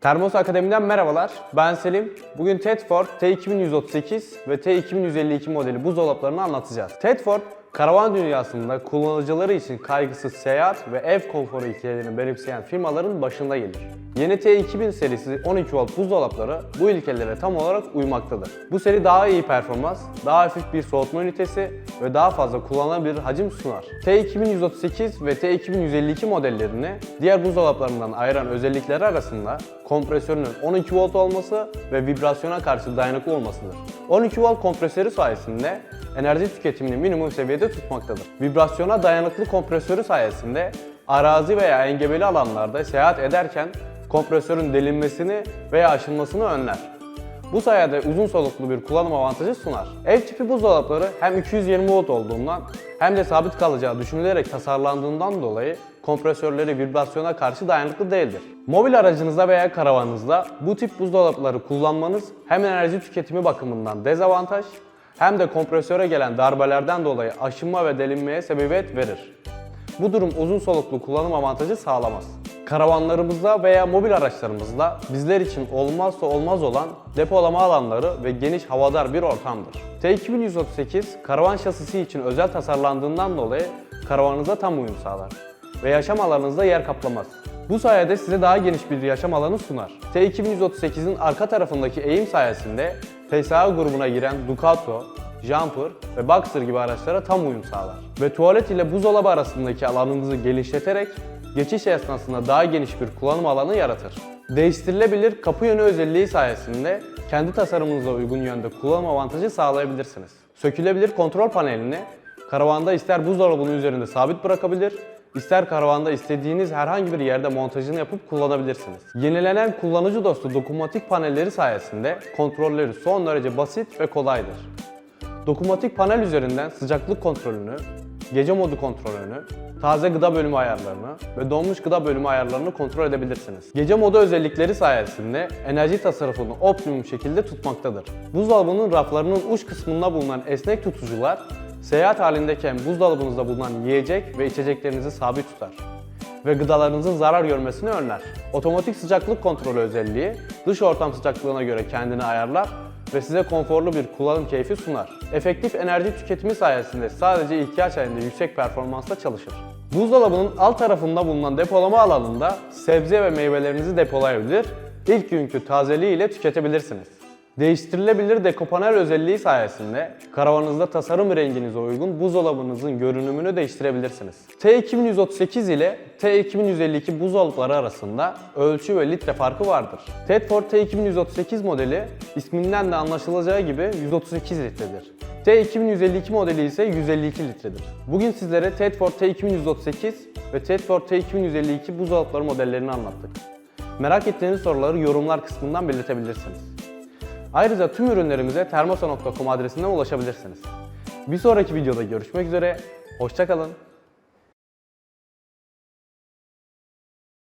Termos Akademi'den merhabalar. Ben Selim. Bugün Tedford T2138 ve T2152 modeli buzdolaplarını anlatacağız. Tedford, karavan dünyasında kullanıcıları için kaygısız seyahat ve ev konforu ilkelerini benimseyen firmaların başında gelir. Yeni T2000 serisi 12 volt buzdolapları bu ilkelere tam olarak uymaktadır. Bu seri daha iyi performans, daha hafif bir soğutma ünitesi ve daha fazla kullanılabilir hacim sunar. T2138 ve T2152 modellerini diğer buzdolaplarından ayıran özellikleri arasında kompresörünün 12 volt olması ve vibrasyona karşı dayanıklı olmasıdır. 12 volt kompresörü sayesinde enerji tüketimini minimum seviyede tutmaktadır. Vibrasyona dayanıklı kompresörü sayesinde arazi veya engebeli alanlarda seyahat ederken kompresörün delinmesini veya aşınmasını önler. Bu sayede uzun soluklu bir kullanım avantajı sunar. Ev tipi buzdolapları hem 220 volt olduğundan hem de sabit kalacağı düşünülerek tasarlandığından dolayı kompresörleri vibrasyona karşı dayanıklı değildir. Mobil aracınızda veya karavanınızda bu tip buzdolapları kullanmanız hem enerji tüketimi bakımından dezavantaj hem de kompresöre gelen darbelerden dolayı aşınma ve delinmeye sebebiyet verir. Bu durum uzun soluklu kullanım avantajı sağlamaz. Karavanlarımızda veya mobil araçlarımızda bizler için olmazsa olmaz olan depolama alanları ve geniş havadar bir ortamdır. T2138 karavan şasisi için özel tasarlandığından dolayı karavanınıza tam uyum sağlar ve yaşam alanınızda yer kaplamaz. Bu sayede size daha geniş bir yaşam alanı sunar. T2138'in arka tarafındaki eğim sayesinde PSA grubuna giren Ducato, Jumper ve Boxer gibi araçlara tam uyum sağlar. Ve tuvalet ile buzdolabı arasındaki alanınızı genişleterek geçiş esnasında daha geniş bir kullanım alanı yaratır. Değiştirilebilir kapı yönü özelliği sayesinde kendi tasarımınıza uygun yönde kullanım avantajı sağlayabilirsiniz. Sökülebilir kontrol panelini karavanda ister buzdolabının üzerinde sabit bırakabilir, ister karavanda istediğiniz herhangi bir yerde montajını yapıp kullanabilirsiniz. Yenilenen kullanıcı dostu dokunmatik panelleri sayesinde kontrolleri son derece basit ve kolaydır. Dokunmatik panel üzerinden sıcaklık kontrolünü, gece modu kontrolünü, taze gıda bölümü ayarlarını ve donmuş gıda bölümü ayarlarını kontrol edebilirsiniz. Gece modu özellikleri sayesinde enerji tasarrufunu optimum şekilde tutmaktadır. Buzdolabının raflarının uç kısmında bulunan esnek tutucular, seyahat halindeyken buzdolabınızda bulunan yiyecek ve içeceklerinizi sabit tutar ve gıdalarınızın zarar görmesini önler. Otomatik sıcaklık kontrolü özelliği dış ortam sıcaklığına göre kendini ayarlar ve size konforlu bir kullanım keyfi sunar. Efektif enerji tüketimi sayesinde sadece ihtiyaç halinde yüksek performansla çalışır. Buzdolabının alt tarafında bulunan depolama alanında sebze ve meyvelerinizi depolayabilir, ilk günkü tazeliği ile tüketebilirsiniz. Değiştirilebilir dekopanel özelliği sayesinde karavanınızda tasarım renginize uygun buzdolabınızın görünümünü değiştirebilirsiniz. T2138 ile T2152 buzdolapları arasında ölçü ve litre farkı vardır. Tedford T2138 modeli isminden de anlaşılacağı gibi 138 litredir. T2152 modeli ise 152 litredir. Bugün sizlere Tedford T2138 ve Tedford T2152 buzdolapları modellerini anlattık. Merak ettiğiniz soruları yorumlar kısmından belirtebilirsiniz. Ayrıca tüm ürünlerimize termosa.com adresinden ulaşabilirsiniz. Bir sonraki videoda görüşmek üzere, hoşçakalın.